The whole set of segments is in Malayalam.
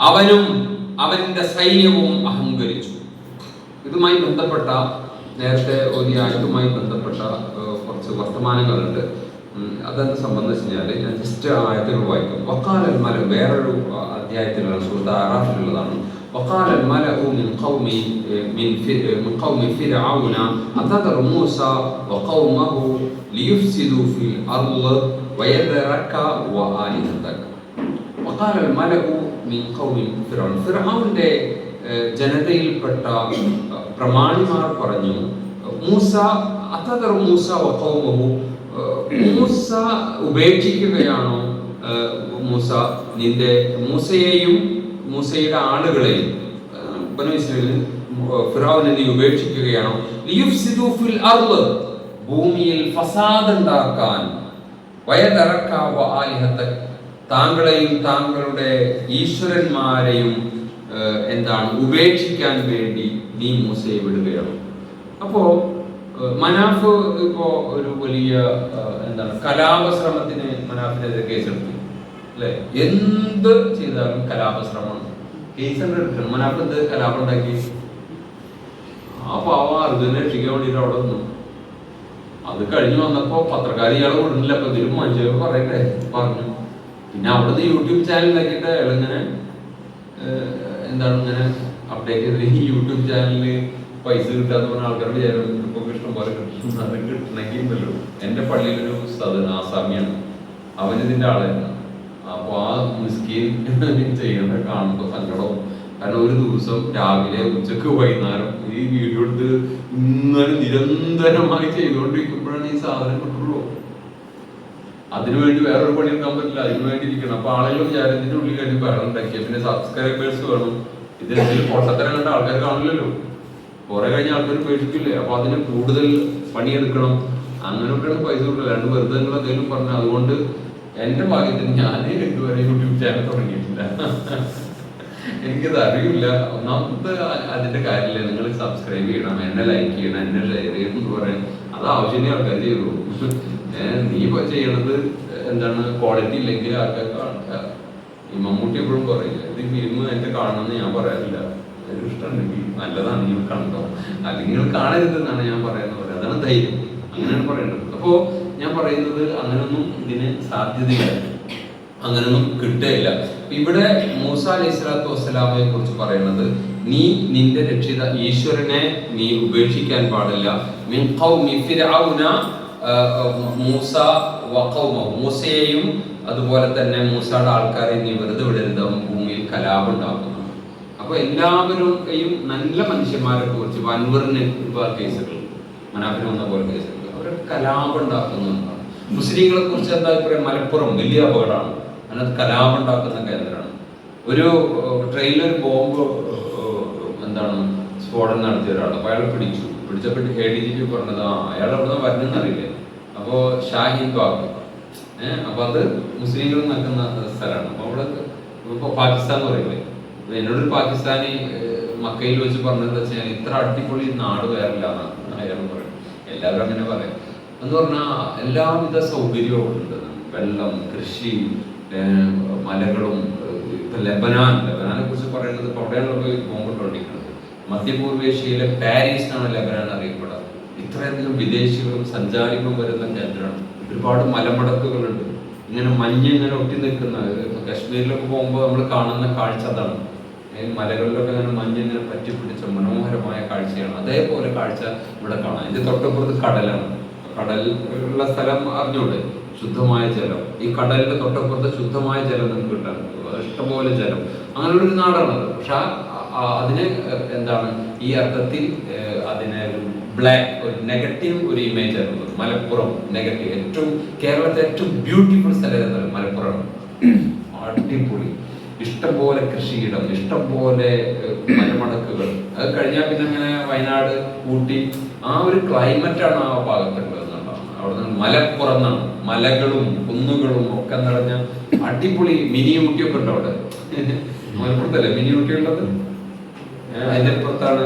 അവനും അവന്റെ സൈന്യവും അഹങ്കരിച്ചു ഇതുമായി ബന്ധപ്പെട്ട നേരത്തെ ഒരു ആയതുമായി ബന്ധപ്പെട്ട ഏഹ്, കുറച്ച് വർത്തമാനങ്ങളുണ്ട് ഉം, അതെന്ത് സംബന്ധിച്ച് കഴിഞ്ഞാൽ ഞാൻ ജസ്റ്റ് ആയത്തുകൾ വായിക്കും വക്കാലൽ മല വേറൊരു ആ, അധ്യായത്തിലുള്ള സുഹൃത്ത് ആറാഫിലുള്ളതാണ് وقال الملأ من قوم من في- من قوم فرعون أتذر موسى وقومه ليفسدوا في الأرض ويذرك وآلهتك وقال الملأ ഫിറോൺ ഫിറോന്റെ ജനതയിൽപ്പെട്ട പ്രമാണിമാർ പറഞ്ഞു മൂസ അത്തതർ മൂസ വക്കവുമഹു മൂസ ഉപേക്ഷിക്കുകയാണോ മൂസ നിന്റെ മൂസയെയും മൂസയുടെ ആളുകളെയും? ഫിറാവിനെ നീ ഉപേക്ഷിക്കുകയാണോ? ഭൂമിയിൽ ഫസാദ് ഉണ്ടാക്കാൻ വയതറക്കാവ താങ്കളെയും താങ്കളുടെ ഈശ്വരന്മാരെയും എന്താണ് ഉപേക്ഷിക്കാൻ വേണ്ടി നീ മൂസയെ വിടുകയാണ്. അപ്പോ മനാഫ് ഇപ്പോ ഒരു വലിയ എന്താണ് കലാപശ്രമത്തിന് മനാഫിനെതിരെ കേസെടുത്തു. അല്ലെ? എന്ത് ചെയ്താലും കലാപശ്രമമാണ്. കേസ് മനാഫ് എന്ത് കലാപം ഉണ്ടാക്കി ആ പാവ അർജുനെ രക്ഷിക്കാൻ വേണ്ടിയിട്ട് അവിടെ നിന്നു. അത് കഴിഞ്ഞു വന്നപ്പോ പത്രക്കാരി ഇയാൾ വിടുന്നില്ല. അപ്പൊ ഇതിലും മനുഷ്യർ പറയട്ടെ. പറഞ്ഞു. പിന്നെ അവിടുന്ന് യൂട്യൂബ് ചാനൽ ഇളങ്ങനെ എന്താണ് ഇങ്ങനെ അപ്ഡേറ്റ് ചെയ്തത്? ഈ യൂട്യൂബ് ചാനലിൽ പൈസ കിട്ടാന്ന് പറഞ്ഞ ആൾക്കാരുടെ വിചാരം ഇഷ്ടം പോലെ കിട്ടും അത് കിട്ടണമെങ്കിൽ ഉണ്ടല്ലോ എന്റെ പള്ളിയിലൊരു സദൻ ആസാമിയാണ്. അവൻ ഇതിന്റെ ആളായിരുന്നു അപ്പൊ ആ മിസ്കീൻ ചെയ്യുന്നത് കാണുമ്പോ സങ്കടവും കാരണം ഒരു ദിവസം രാവിലെ ഉച്ചയ്ക്ക് വൈകുന്നേരം ഈ വീഡിയോ എടുത്ത് ഇങ്ങനെ നിരന്തരമായി ചെയ്തുകൊണ്ടിരിക്കുമ്പോഴാണ് ഈ സാധനം കിട്ടുള്ളൂ. അതിനുവേണ്ടി വേറൊരു പണി എടുക്കാൻ പറ്റില്ല. അതിനു വേണ്ടി ഇരിക്കണം അപ്പൊ ആളുകൾ വിചാരത്തിന്റെ ഉള്ളിൽ കഴിഞ്ഞ് ബഹളം ഉണ്ടാക്കിയ പിന്നെ സബ്സ്ക്രൈബേഴ്സ് വേണം. ഇതിനെന്തെങ്കിലും പൊട്ടത്തരം കണ്ട ആൾക്കാർ കാണില്ലല്ലോ കുറെ കഴിഞ്ഞ ആൾക്കാർ പേടിക്കില്ലേ അപ്പൊ അതിന് കൂടുതൽ പണിയെടുക്കണം. അങ്ങനെയൊക്കെയാണ് പൈസ കൊടുക്കുക. രണ്ട് വെറുതെ നിങ്ങൾ എന്തെങ്കിലും പറഞ്ഞു അതുകൊണ്ട് എന്റെ ഭാഗ്യത്തിന് ഞാൻ ഇതുവരെ യൂട്യൂബ് ചാനൽ തുടങ്ങിയിട്ടില്ല. എനിക്കത് അറിയില്ല ഒന്നാമത്തെ അതിന്റെ കാര്യമില്ല? നിങ്ങൾ സബ്സ്ക്രൈബ് ചെയ്യണം എന്നെ ലൈക്ക് ചെയ്യണം എന്നെ ഷെയർ ചെയ്യണം എന്ന് പറയാൻ അത് ആവശ്യമേ ആൾക്കാർ ചെയ്തു. നീ ഇപ്പൊ ചെയ്യണത് എന്താണ് ക്വാളിറ്റി ഇല്ലെങ്കിൽ ആൾക്കാർക്ക് ഈ മമ്മൂട്ടി എപ്പോഴും പറയില്ല ഇത് ഫിലിം എന്റെ കാണണമെന്ന് ഞാൻ പറയാറില്ല. ഒരു ഇഷ്ടമുണ്ടെങ്കിൽ നല്ലതാണ് നിങ്ങൾ കണ്ടോ. അല്ലെങ്കിൽ കാണരുത് എന്നാണ് ഞാൻ പറയുന്നത് അതാണ് ധൈര്യം. അങ്ങനെയാണ് പറയേണ്ടത്. അപ്പോ ഞാൻ പറയുന്നത് അങ്ങനൊന്നും ഇതിന് സാധ്യതയില്ല. അങ്ങനൊന്നും കിട്ടുകയില്ല. ഇവിടെ മൂസ അലൈഹി സ്വലാത്തു വസ്സലാമയെ കുറിച്ച് പറയുന്നത് നീ നിന്റെ രക്ഷിത ഈശ്വരനെ നീ ഉപേക്ഷിക്കാൻ പാടില്ല. മൂസ. മൂസയെയും അതുപോലെ തന്നെ മൂസയുടെ ആൾക്കാരെ നീ വെറുതെ വിടരുത്. ഭൂമിയിൽ കലാപുണ്ടാകും അപ്പൊ എല്ലാവരും നല്ല മനുഷ്യന്മാരെ കുറിച്ച് വൻവറിന് ഒരുപാട് കേസുകൾ. മനാഫിന് വന്ന പോലെ കേസുകൾ. അവരൊക്കെ കലാപുണ്ടാക്കുന്നുണ്ടാണ് മുസ്ലിങ്ങളെ കുറിച്ച് എന്താ പറയുക മലപ്പുറം വലിയ അപകടമാണ്. അതിനകത്ത് കലാപുണ്ടാക്കുന്ന കേന്ദ്രമാണ്. ഒരു ട്രെയിനിൽ ഒരു ബോംബ് എന്താണ് സ്ഫോടനം നടത്തിയ ഒരാൾ അപ്പൊ അയാൾ പിടിച്ചു. പിടിച്ചപ്പോൾ എ ഡി ജി പി പറഞ്ഞത് ആ അയാൾ അവിടെ വരുന്നെന്ന് അറിയില്ലേ? അപ്പോ ഷാഹിൻ ബാഗ്. ഏഹ് അപ്പൊ അത് മുസ്ലിങ്ങൾ നിൽക്കുന്ന സ്ഥലമാണ്. അപ്പൊ അവിടെ ഇപ്പൊ പാകിസ്ഥാൻ എന്ന് പറയില്ലേ? എന്നോട് പാകിസ്ഥാനി മക്കയിൽ വെച്ച് പറഞ്ഞത് വെച്ചാൽ ഇത്ര അടിപൊളി നാട് വേറില്ല അയാൾ പറയും എല്ലാവരും അങ്ങനെ പറയും. എന്ന് പറഞ്ഞാൽ എല്ലാവിധ സൗകര്യവും ഉണ്ട്. വെള്ളം കൃഷി മലകളും ഇപ്പൊ ലെബനാൻ. ലെബനാനെ കുറിച്ച് പറയുന്നത് ഇപ്പൊ അവിടെയാണ് പോകുമ്പോൾ മധ്യപൂർവേഷ്യയിലെ പാരീസ് എന്നാണ് ലബനാൻ അറിയപ്പെടുന്നത്. ഇത്രയധികം വിദേശികളും സഞ്ചാരികളും വരുന്ന കേന്ദ്രമാണ്. ഒരുപാട് മലമടക്കുകളുണ്ട്. ഇങ്ങനെ മഞ്ഞ് ഇങ്ങനെ ഒട്ടി നിൽക്കുന്ന കശ്മീരിലൊക്കെ പോകുമ്പോൾ നമ്മൾ കാണുന്ന കാഴ്ച അതാണ്. മലകളിലൊക്കെ ഇങ്ങനെ മഞ്ഞ് ഇങ്ങനെ പറ്റിപ്പിടിച്ച മനോഹരമായ കാഴ്ചയാണ്. അതേപോലെ കാഴ്ച ഇവിടെ കാണാം. ഇതിന്റെ തൊട്ടപ്പുറത്ത് കടലാണ്. കടൽ ഉള്ള സ്ഥലം അറിഞ്ഞൂടെ? ശുദ്ധമായ ജലം. ഈ കടലിന്റെ തൊട്ടപ്പുറത്ത് ശുദ്ധമായ ജലം നമുക്ക് കിട്ടാൻ ഇഷ്ടംപോലെ ജലം. അങ്ങനെയുള്ള ഒരു നാടാണത്. പക്ഷെ ആ- അതിന് എന്താണ് ഈ അർത്ഥത്തിൽ അതിന് ബ്ലാക്ക് ഒരു നെഗറ്റീവ് ഒരു ഇമേജ് ആയിരുന്നു മലപ്പുറം നെഗറ്റീവ് ഏറ്റവും കേരളത്തിലെ ഏറ്റവും ബ്യൂട്ടിഫുൾ സ്ഥലം മലപ്പുറം. അടിപൊളി. ഇഷ്ടംപോലെ കൃഷിയിടം ഇഷ്ടംപോലെ മരമടക്കുകൾ അത് കഴിഞ്ഞാൽ പിന്നെ അങ്ങനെ വയനാട് ഊട്ടി. ആ ഒരു ക്ലൈമറ്റ് ആണ് ആ ഭാഗത്തുള്ളത് എന്നുള്ളതാണ് അവിടെ നിന്ന് മലപ്പുറം എന്നാണ്. മലകളും കുന്നുകളും ഒക്കെ നിറഞ്ഞ അടിപൊളി മിനി ഊട്ടിയൊക്കെ ഉണ്ട് അവിടെ മലപ്പുറത്തല്ലേ? മിനി ഊട്ടി ഉള്ളത്? അതിന്റെ പുറത്താണ്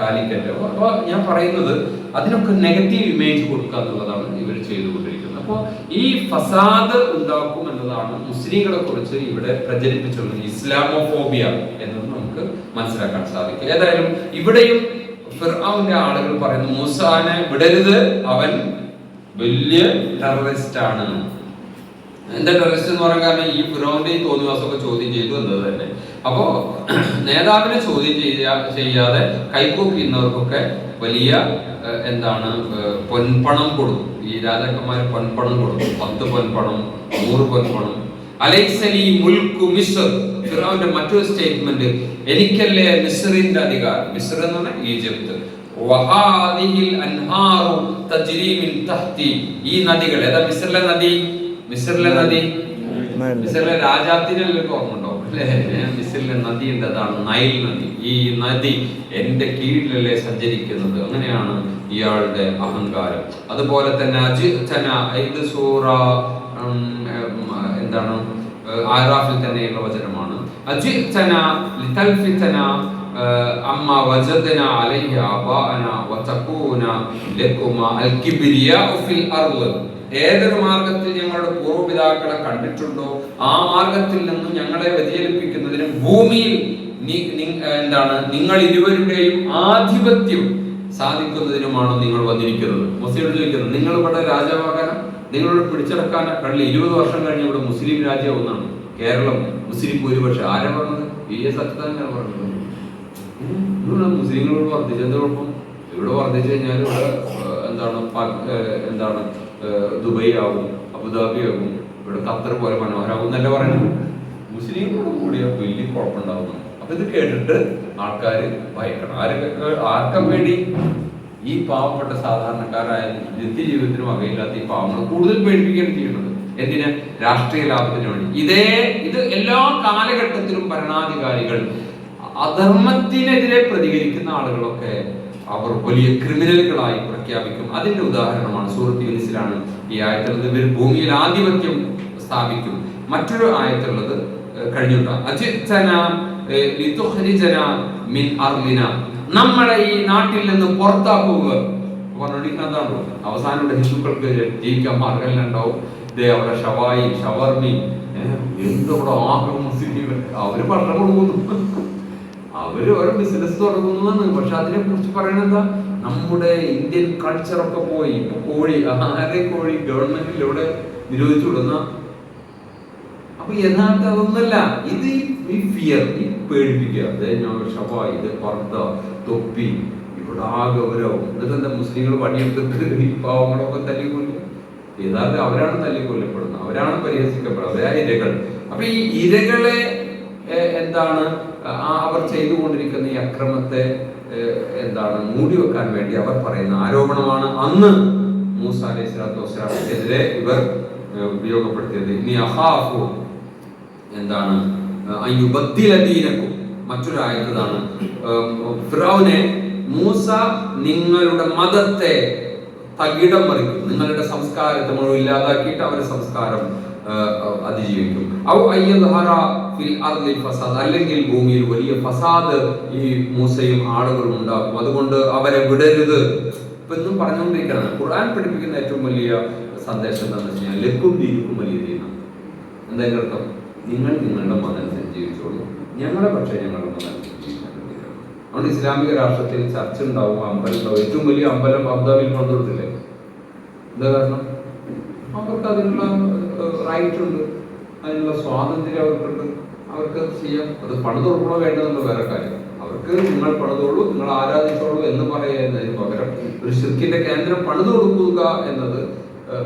കാലിക്കറ്റ്. അപ്പൊ അപ്പൊ ഞാൻ പറയുന്നത് അതിനൊക്കെ നെഗറ്റീവ് ഇമേജ് കൊടുക്കുക എന്നുള്ളതാണ് ഇവർ ചെയ്തുകൊണ്ടിരിക്കുന്നത്. അപ്പോൾ ഈ ഫസാദ് ഉണ്ടാക്കും എന്നതാണ് മുസ്ലിങ്ങളെ കുറിച്ച് ഇവിടെ പ്രചരിപ്പിച്ചുള്ളത് ഇസ്ലാമോഫോബിയ എന്നത് നമുക്ക് മനസ്സിലാക്കാൻ സാധിക്കും. ഏതായാലും ഇവിടെയും ഫിർഔന്റെ ആളുകൾ പറയുന്നു മൂസാനെ വിടരുത് അവൻ വലിയ ടെററിസ്റ്റ് ആണ് എന്താ ടെററിസ്റ്റ് എന്ന് പറയാൻ കാരണം ഈ ഫിറോന്റെ ഈ തോന്നിവാസമൊക്കെ ചോദ്യം ചെയ്തു എന്നത് തന്നെ. അപ്പോ നേതാവിനെ ചോദ്യം ചെയ്യാ ചെയ്യാതെ കൈക്കൂപ്പിക്കുന്നവർക്കൊക്കെ വലിയ എന്താണ് പൊൻപണം കൊടുക്കും. ഈ രാജാക്കന്മാർ പൊൻപണം കൊടുക്കും. പത്ത് പൊൻപണം നൂറ് പൊൻപണം. അലൈസലി മുൽക്കു മിസ്ർ. ഫിറാവിന്റെ മറ്റൊരു സ്റ്റേറ്റ്മെന്റ് എനിക്കല്ലേ മിസ്റിന്റെ അധികാരം? മിസ്ർ എന്ന് പറഞ്ഞാൽ ഈജിപ്ത്. ഈ നദികൾ ഏതാ മിസ്രിലെ നദി? മിസ്രിലെ നദി? മിസ്രിലെ മിസ്റിലെ ഓർമ്മ ഉണ്ടാവും മിസ്റിലെ നദി ഉണ്ട് നൈൽ നദി. ഈ നദി എന്റെ കീഴിലല്ലേ സഞ്ചരിക്കുന്നത്. അങ്ങനെയാണ് ഇയാളുടെ അഹങ്കാരം. അതുപോലെ തന്നെ അജിത്തന ഇത് സൂറ എന്താണ് ആറാഫിൽ തന്നെയുള്ള വചനമാണ് അജിത്തന ലിതൽഫിതന ഏഹ്, അമ്മ വജദന അലയ്യ അബാന വതകൂന ലകുമ അൽ കിബ്രിയാഉ ഫിൽ അർൾ ഏതൊരു മാർഗത്തിൽ ഞങ്ങളുടെ പൂർവപിതാക്കളെ കണ്ടിട്ടുണ്ടോ? ആ മാർഗത്തിൽ നിന്നും ഞങ്ങളെ വ്യതിചലിപ്പിക്കുന്നതിനും ഭൂമിയിൽ എന്താണ് നിങ്ങൾ ഇരുവരുടെയും ആധിപത്യം സാധിക്കുന്നതിനുമാണ് നിങ്ങൾ വന്നിരിക്കുന്നത്. മുസ്ലിം ചോദിക്കുന്നത് നിങ്ങൾ ഇവിടെ രാജാവാകാൻ നിങ്ങളോട് പിടിച്ചെടുക്കാൻ കഴിഞ്ഞ ഇരുപത് വർഷം കഴിഞ്ഞ് ഇവിടെ മുസ്ലിം രാജ്യമാവുന്നതാണ്. കേരളം മുസ്ലിം ഭൂരിപക്ഷം. ആരാ പറഞ്ഞത്? വി എസ് അച്യുതാനന്ദാണ് പറഞ്ഞത്. മുസ്ലിങ്ങളോട് വർദ്ധിച്ചു എന്താ കുഴപ്പം ഇവിടെ വർദ്ധിച്ചു കഴിഞ്ഞാൽ ഇവിടെ എന്താണ് എന്താണ് ദുബൈ ആവും അബുദാബി ആകും ഇവിടെ ഖത്തർ പോലെ മനോഹരാകും എന്നല്ല പറയുന്നത്. മുസ്ലിങ്ങളോട് കൂടിയ വലിയ കുഴപ്പമുണ്ടാവുന്നു അപ്പൊ ഇത് കേട്ടിട്ട് ആൾക്കാർ ഭയക്കണം. ആരൊക്കെ ആർക്കും വേണ്ടി ഈ പാവപ്പെട്ട സാധാരണക്കാരായ നിത്യജീവിതത്തിന് വകയില്ലാത്ത ഈ പാവങ്ങൾ കൂടുതൽ പേടിപ്പിക്കുകയാണ് ചെയ്യുന്നത്. എന്തിന്? രാഷ്ട്രീയ ലാഭത്തിന് വേണ്ടി. ഇതേ ഇത് എല്ലാ കാലഘട്ടത്തിലും ഭരണാധികാരികൾ അധർമ്മത്തിനെതിരെ പ്രതികരിക്കുന്ന ആളുകളൊക്കെ അവർ വലിയ ക്രിമിനലുകളായി പ്രഖ്യാപിക്കും. അതിന്റെ ഉദാഹരണമാണ് സൂറത്ത് യൂനിസിലാണ് ഈ ആയത്തുള്ളത്. ഇവർ ഭൂമിയിൽ ആധിപത്യം സ്ഥാപിക്കും. മറ്റൊരു ആയത്തുള്ളത് ഏഹ്, കഴിഞ്ഞിട്ടാണ് അജിത്തന ഏഹ്, ലിതുഖ്രിജന മിൻ അർളിന നമ്മളെ ഈ നാട്ടിൽ നിന്ന് പുറത്താക്കുക. പറഞ്ഞോണ്ടിരിക്കുന്നത് അതാണല്ലോ അവസാനം ഹിന്ദുക്കൾക്ക് ജീവിക്കാൻ മാർഗങ്ങളുണ്ടാവും ഇതേ അവിടെ ഷവായി ഷവർമി ആകെ മുസ്ലിം അവർ പറഞ്ഞു കൊടുക്കുന്നു. അവർ ഓരോ ബിസിനസ് തുടങ്ങുന്നതാണ് പക്ഷെ അതിനെ കുറിച്ച് പറയണെന്താ? നമ്മുടെ ഇന്ത്യൻ കൾച്ചർ ഒക്കെ പോയി. ഇപ്പൊ കോഴി ആരെ കോഴി ഗവൺമെന്റിൽ ഇവിടെ നിരോധിച്ചു വിടുന്ന. അപ്പൊ യഥാർത്ഥ അതൊന്നല്ല. ഇത് ഈ- ഫിയർ ഈ പേടിപ്പിക്കുക. അതായത് ഷവാ ഇത് പർദ്ദ തൊപ്പി ഇവിടെ ആ ഗൗരവം. എന്നിട്ട് എന്താ മുസ്ലിങ്ങൾ പണിയെടുത്തിട്ട് ഈ പാവങ്ങളൊക്കെ തല്ലിക്കൊല്ലുക? യഥാർത്ഥം അവരാണ് തല്ലിക്കൊല്ലപ്പെടുന്നത്. അവരാണ് പരിഹസിക്കപ്പെടുന്നത്. അവരാ ഇരകൾ. അപ്പൊ ഈ ഇരകളെ എന്താണ് അവർ ചെയ്തുകൊണ്ടിരിക്കുന്ന ഈ അക്രമത്തെ എന്താണ് മൂടിവെക്കാൻ വേണ്ടി അവർ പറയുന്ന ആരോപണമാണ് അന്ന് മൂസ അലൈഹി സ്വലാത്തു വസ്സലാമിനെതിരെ ഇവർ ഉപയോഗപ്പെടുത്തിയത്. ഇനി അഹാഫു എന്താണ് അയ്യുബദ്ദിലദീനക്കും മറ്റൊരു മൂസ നിങ്ങളുടെ മതത്തെ തകിടം മറിക്കും നിങ്ങളുടെ സംസ്കാരത്തെ മുഴുവൻ ഇല്ലാതാക്കിയിട്ട് അവരുടെ സംസ്കാരം അതിജീവിക്കും. അല്ലെങ്കിൽ ഭൂമിയിൽ വലിയ ഫസാദ് ഈ മൂസയും ആളുകളും ഉണ്ടാക്കും. അതുകൊണ്ട് അവരെ വിടരുത്. ഇപ്പൊ എന്നും പറഞ്ഞുകൊണ്ടിരിക്കുകയാണ്. ഖുർആൻ പഠിപ്പിക്കുന്ന ഏറ്റവും വലിയ സന്ദേശം എന്താണെന്ന് വെച്ച് കഴിഞ്ഞാൽ ലക്കും ദീനിക്കും വലിയ ദീനം എന്തെങ്കിലും അർത്ഥം? നിങ്ങൾ നിങ്ങളുടെ മതനുസരിച്ച് ജീവിച്ചോളൂ. ഞങ്ങളെ പക്ഷേ ഞങ്ങളുടെ മതം അതുകൊണ്ട് ഇസ്ലാമിക രാഷ്ട്രത്തിൽ ചർച്ച ഉണ്ടാവും. അമ്പലം ഉണ്ടാവും. ഏറ്റവും വലിയ അമ്പലം അബ്ദാബിൽ പണിതിട്ടില്ലേ എന്താ കാരണം? അവർക്ക് അതിനുള്ള റൈറ്റ് ഉണ്ട് അതിനുള്ള സ്വാതന്ത്ര്യം അവർക്കുണ്ട്. അവർക്ക് ചെയ്യാം. അത് പണിതുറപ്പണോ വേണ്ടതെന്നുള്ള വേറെ കാര്യം. അവർക്ക് നിങ്ങൾ പണിതോളൂ നിങ്ങൾ ആരാധിച്ചോളൂ എന്ന് പറയുന്നതിന് പകരം ഒരു ശിർക്കിന്റെ കേന്ദ്രം പണിതു കൊടുക്കുക എന്നത്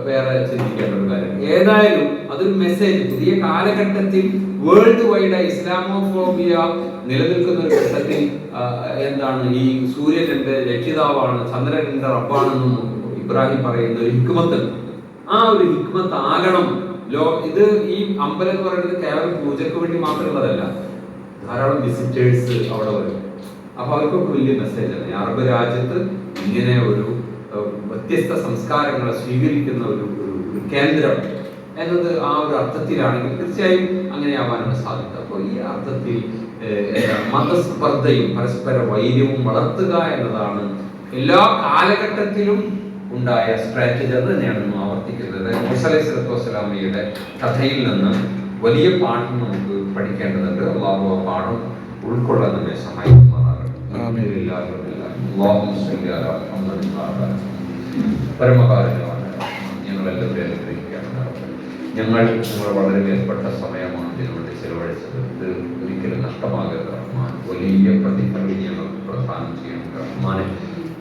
വേറെ ചിന്തിക്കേണ്ട ഒരു കാര്യം. ഏതായാലും അതൊരു മെസ്സേജ് പുതിയ കാലഘട്ടത്തിൽ വേൾഡ് വൈഡ് ഇസ്ലാമോഫോബിയ നിലനിൽക്കുന്ന ഒരു ഘട്ടത്തിൽ എന്താണ് ഈ സൂര്യൻ എന്റെ രക്ഷിതാവാണ് ചന്ദ്രൻ എന്റെ റബ്ബാണെന്നും ഇബ്രാഹിം പറയുന്ന ഒരു ഹിക്മത്ത്. ആ ഒരു ഹിക്മത്ത് ആകണം ലോ ഇത് ഈ അമ്പലം എന്ന് പറയുന്നത് കേവലം പൂജയ്ക്ക് വേണ്ടി മാത്രമുള്ളതല്ല. ധാരാളം വിസിറ്റേഴ്സ് അവിടെ വരും. അപ്പൊ അവർക്കൊക്കെ വലിയ മെസ്സേജാണ് അറബ് രാജ്യത്ത് ഇങ്ങനെ ഒരു വ്യത്യസ്ത സംസ്കാരങ്ങളെ സ്വീകരിക്കുന്ന ഒരു ഒരു- കേന്ദ്രം എന്നത് ആ ഒരു അർത്ഥത്തിലാണെങ്കിൽ തീർച്ചയായും അങ്ങനെയാവാനാണ് സാധ്യത. അപ്പോൾ ഈ അർത്ഥത്തിൽ മതസ്പർദ്ധയും പരസ്പര വൈര്യവും വളർത്തുക എന്നതാണ് എല്ലാ കാലഘട്ടത്തിലും ഉണ്ടായ സ്ട്രാറ്റജി അത് തന്നെയാണ് ആവർത്തിക്കുന്നത്. മുസലൈ സ്വലത്തു വസ്സലാമയുടെ കഥയിൽ നിന്ന് വലിയ പാഠം നമുക്ക് പഠിക്കേണ്ടതുണ്ട്. അള്ളാഹു ആ പാഠം ഉൾക്കൊള്ളാൻ നമ്മെ സഹായിക്കുമാറാകട്ടെ. വഅലാ പരമകാരുണ്യമാണ് ഞങ്ങളെല്ലാവരും അനുഗ്രഹിക്കുകയാണ് ഞങ്ങൾ നിങ്ങൾ വളരെ വിലപ്പെട്ട സമയമാണ് ഇതിനുവേണ്ടി ചെലവഴിച്ചത്. ഇത് ഒരിക്കലും നഷ്ടമാകരുത്.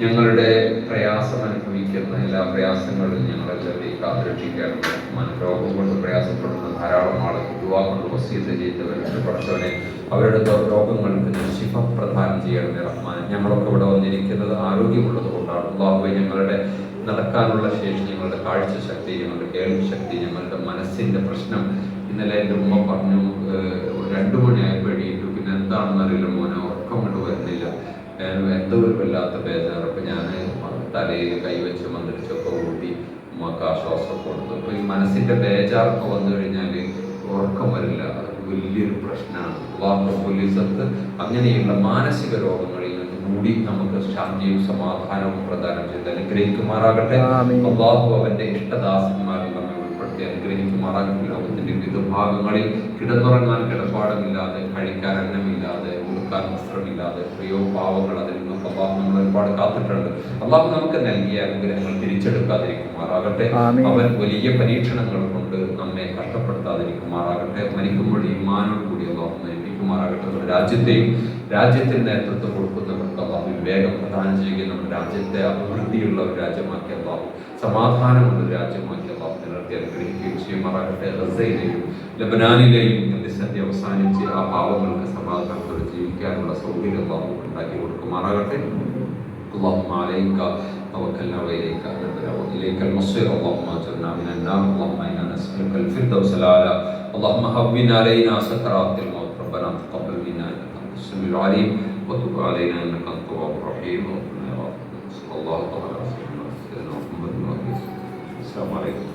ഞങ്ങളുടെ പ്രയാസം അനുഭവിക്കുന്ന എല്ലാ പ്രയാസങ്ങളിലും ഞങ്ങളെല്ലാവരെയും കാത്തുരക്ഷിക്കാറുണ്ട് മനോരോഗം രോഗം കൊണ്ട് പ്രയാസപ്പെടുന്ന ധാരാളം ആളുകൾ യുവാക്കൾ വസീത ചെയ്തവരുടെ പഠിച്ചവനെ അവരുടെ രോഗങ്ങൾക്ക് ശിഫ പ്രദാനം ചെയ്യണമേ റഹ്മാൻ ഞങ്ങളൊക്കെ ഇവിടെ വന്നിരിക്കുന്നത് ആരോഗ്യമുള്ളത് കൊണ്ടാണ്. ബാബു ഞങ്ങളുടെ നടക്കാനുള്ള ശേഷി ഞങ്ങളുടെ കാഴ്ച ശക്തി ഞങ്ങളുടെ കേൾവി ശക്തി ഞങ്ങളുടെ മനസ്സിന്റെ പ്രശ്നം. ഇന്നലെ എന്റെ ഉമ്മ പറഞ്ഞു രണ്ടു മണിയായി പേടിയിട്ടു പിന്നെ എന്താണെന്ന് അറിയില്ല മോനെ ഉറക്കം കൊണ്ട് വരുന്നില്ല. ഏഹ്, എന്തോ ഒരു വല്ലാത്ത ബേജാറ്. അപ്പം ഞാൻ തലയിൽ കൈവച്ച് മന്ത്രിച്ചൊക്കെ ഊട്ടി ഉമ്മക്ക് ആശ്വാസം കൊടുത്തു. അപ്പോൾ ഈ മനസ്സിന്റെ ബേജാറൊക്കെ വന്നു കഴിഞ്ഞാൽ ഉറക്കം വരില്ല. അതൊക്കെ വലിയൊരു പ്രശ്നമാണ്. വാർത്ത പോലീസർക്ക് അങ്ങനെയുള്ള മാനസിക രോഗങ്ങളിൽ നിന്ന് കൂടി നമുക്ക് ശാന്തിയും സമാധാനവും പ്രദാനം ചെയ്ത് അനുഗ്രഹിക്കുമാറാകട്ടെ. അള്ളാഹു അവന്റെ ഇഷ്ടദാസന്മാരിൽ നമ്മെ ഉൾപ്പെടുത്തി അനുഗ്രഹിക്കുമാറാകട്ടെ. ലോകത്തിന്റെ വിവിധ ഭാഗങ്ങളിൽ കിടന്നുറങ്ങാൻ കിടപ്പാടമില്ലാതെ കഴിക്കാൻ അന്നമില്ലാതെ ഉടുക്കാൻ വസ്ത്രമില്ലാതെ എത്രയോ പാവങ്ങൾ അതിൽ നിന്നും അള്ളാഹു നമ്മൾ ഒരുപാട് കാത്തിട്ടുണ്ട്. അള്ളാഹു നമുക്ക് നൽകിയ അനുഗ്രഹങ്ങൾ തിരിച്ചെടുക്കാതിരിക്കുമാറാകട്ടെ. അവൻ വലിയ പരീക്ഷണങ്ങൾ കൊണ്ട് നമ്മെ കഷ്ടപ്പെടുത്താതിരിക്കുമാറാകട്ടെ. മരിക്കുമ്പോൾ ഈമാനോട് കൂടി അള്ളാഹു മരിപ്പിക്കുമാറാകട്ടെ നമ്മുടെ രാജ്യത്തെയും രാജ്യത്തിന് നേതൃത്വം കൊടുക്കുന്നവർക്ക് അള്ളാഹു വിവേകം പ്രദാനം ചെയ്യുകയും നമ്മുടെ രാജ്യത്തെ അഭിവൃദ്ധിയുള്ള ഒരു രാജ്യമാക്കി അള്ളാഹു സമാധാനമുള്ള ഒരു രാജ്യമാക്കി അള്ളാഹു നിലനിർത്തി അനുഗ്രഹിക്കുകയും ചെയ്യുമാറാകട്ടെ. റസയിലെയും ലബനാനിലെയും പ്രതിസന്ധി അവസാനിച്ച് ആ പാവങ്ങൾക്ക് സമാധാനത്തോടെ ജീവിക്കാനുള്ള സൗകര്യം അള്ളാഹു ഉണ്ടാക്കി കൊടുക്കുമാറാകട്ടെ اللهم عليك توكلنا وإليك أنبنا وإليك المصير. اللهم أجرنا من النار. اللهم إنا نسألك الفردوس الأعلى. اللهم هون علينا سكرات الموت. ربنا تقبل منا إنك أنت السميع العليم. وتب علينا إنك أنت التواب الرحيم. ربنا صلى الله تعالى على سيدنا محمد وسلم. السلام عليكم.